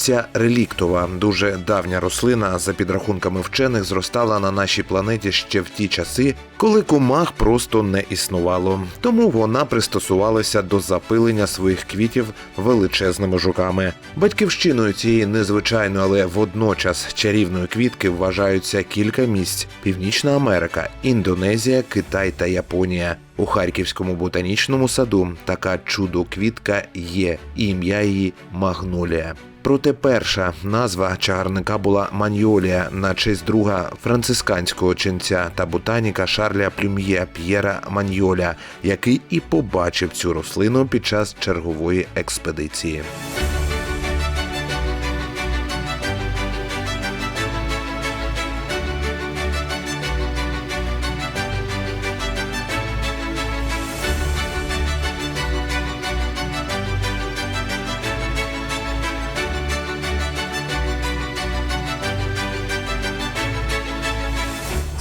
Акація реліктова, дуже давня рослина, за підрахунками вчених, зростала на нашій планеті ще в ті часи, коли комах просто не існувало. Тому вона пристосувалася до запилення своїх квітів величезними жуками. Батьківщиною цієї незвичайної, але водночас чарівної квітки вважаються кілька місць: Північна Америка, Індонезія, Китай та Японія. У Харківському ботанічному саду така чудо-квітка є, і ім'я її Магнолія. Проте перша назва чагарника була Маньолія на честь друга францисканського ченця та ботаніка Шарля Плюм'є П'єра Маньоля, який і побачив цю рослину під час чергової експедиції.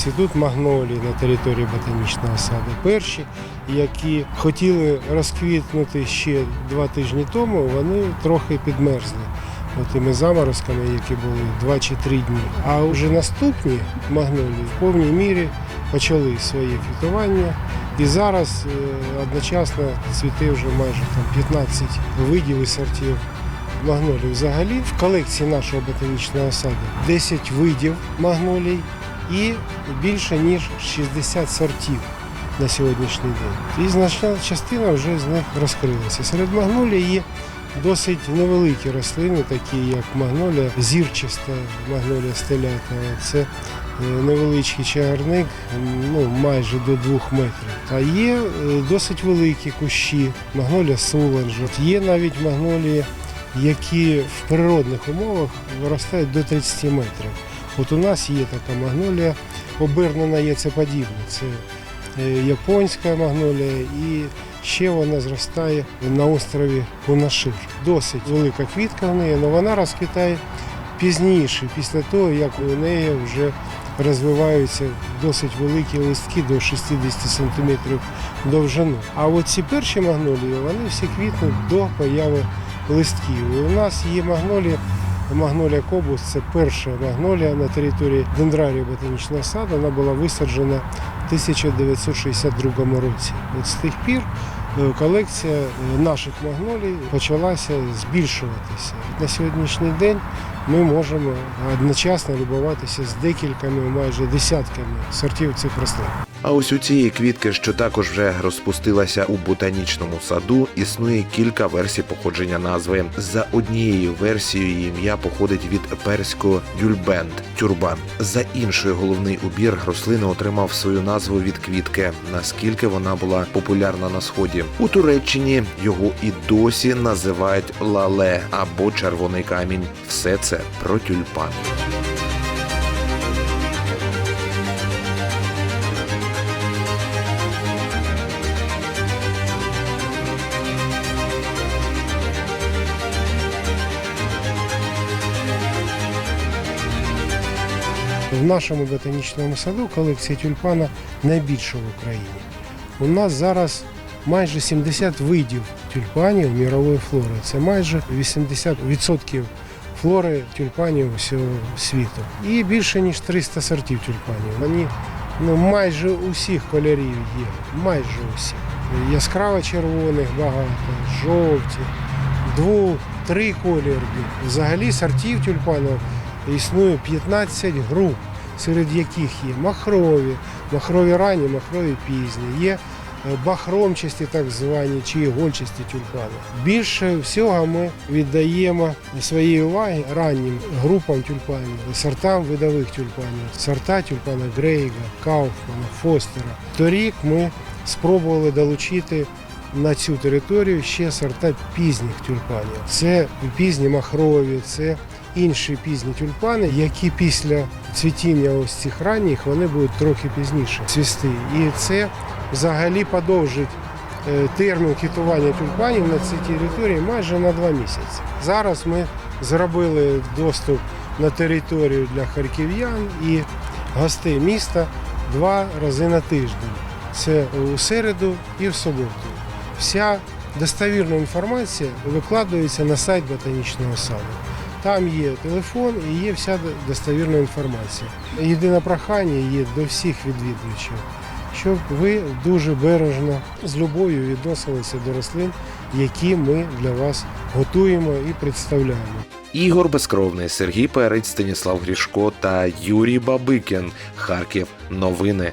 Цвітуть магнолії на території ботанічного саду. Перші, які хотіли розквітнути ще два тижні тому, вони трохи підмерзли. Тими заморозками, які були два чи три дні. А вже наступні магнолії в повній мірі почали своє квітування. І зараз е, одночасно цвіте вже майже там 15 видів і сортів магнолій. Взагалі в колекції нашого ботанічного саду 10 видів магнолій і більше ніж 60 сортів на сьогоднішній день. І значна частина вже з них розкрилася. Серед магнолій є досить невеликі рослини, такі як магнолія, зірчаста магнолія стелята. Це е, невеличкий чагарник, ну майже до двох метрів. А є е, досить великі кущі, магнолія суланжа. Є навіть магнолії, які в природних умовах виростають до 30 метрів. От у нас є така магнолія, обернена яйцеподібна. Це е, японська магнолія і ще вона зростає на острові Кунашир. Досить велика квітка в неї, але вона розквітає пізніше, після того, як у неї вже розвиваються досить великі листки до 60 см довжину. А от ці перші магнолії, вони всі квітнуть до появи листків. І у нас є магнолія Магнолія Кобус це перша магнолія на території дендрарію ботанічного саду. Вона була висаджена в 1962 році. От з тих пір е, колекція е, наших магнолій почалася збільшуватися. На сьогоднішній день ми можемо одночасно любуватися з декількома, майже десятками сортів цих рослин. А ось у цієї квітки, що також вже розпустилася у ботанічному саду, існує кілька версій походження назви. За однією версією ім'я походить від перського дюльбенд тюрбан. За іншою головний убір рослини отримав свою назву від квітки, наскільки вона була популярна на сході. У Туреччині його і досі називають лале або червоний камінь. Все це про тюльпан. В нашому ботанічному саду колекція тюльпана найбільша в Україні. У нас зараз майже 70 видів тюльпанів мірової флори. Це майже 80% флори тюльпанів усього світу. І більше ніж 300 сортів тюльпанів. Вони ну, майже усіх кольорів є. Майже усіх. Яскраво червоних багато, жовті, двох, три кольори. Взагалі сортів тюльпанів існує 15 груп, серед яких є махрові, махрові ранні, махрові пізні, є е, бахромчасті так звані чи ігольчасті тюльпани. Більше всього ми віддаємо своєї уваги раннім групам тюльпанів, сортам видових тюльпанів, сорта тюльпана Грейга, Кауфмана, Фостера. Торік ми спробували долучити на цю територію ще сорта пізніх тюльпанів. Це пізні махрові, це інші пізні тюльпани, які після цвітіння ось цих ранніх вони будуть трохи пізніше цвісти. І це взагалі подовжить е, термін квітування тюльпанів на цій території майже на два місяці. Зараз ми зробили доступ на територію для харків'ян і гостей міста два рази на тиждень. Це у середу і в суботу. Вся достовірна інформація викладається на сайт ботанічного саду. Там є телефон і є вся достовірна інформація. Єдине прохання є до всіх відвідувачів, щоб ви дуже бережно з любов'ю відносилися до рослин, які ми для вас готуємо і представляємо. Ігор Безкровний, Сергій Перець, Станіслав Грішко та Юрій Бабикін. Харків. Новини.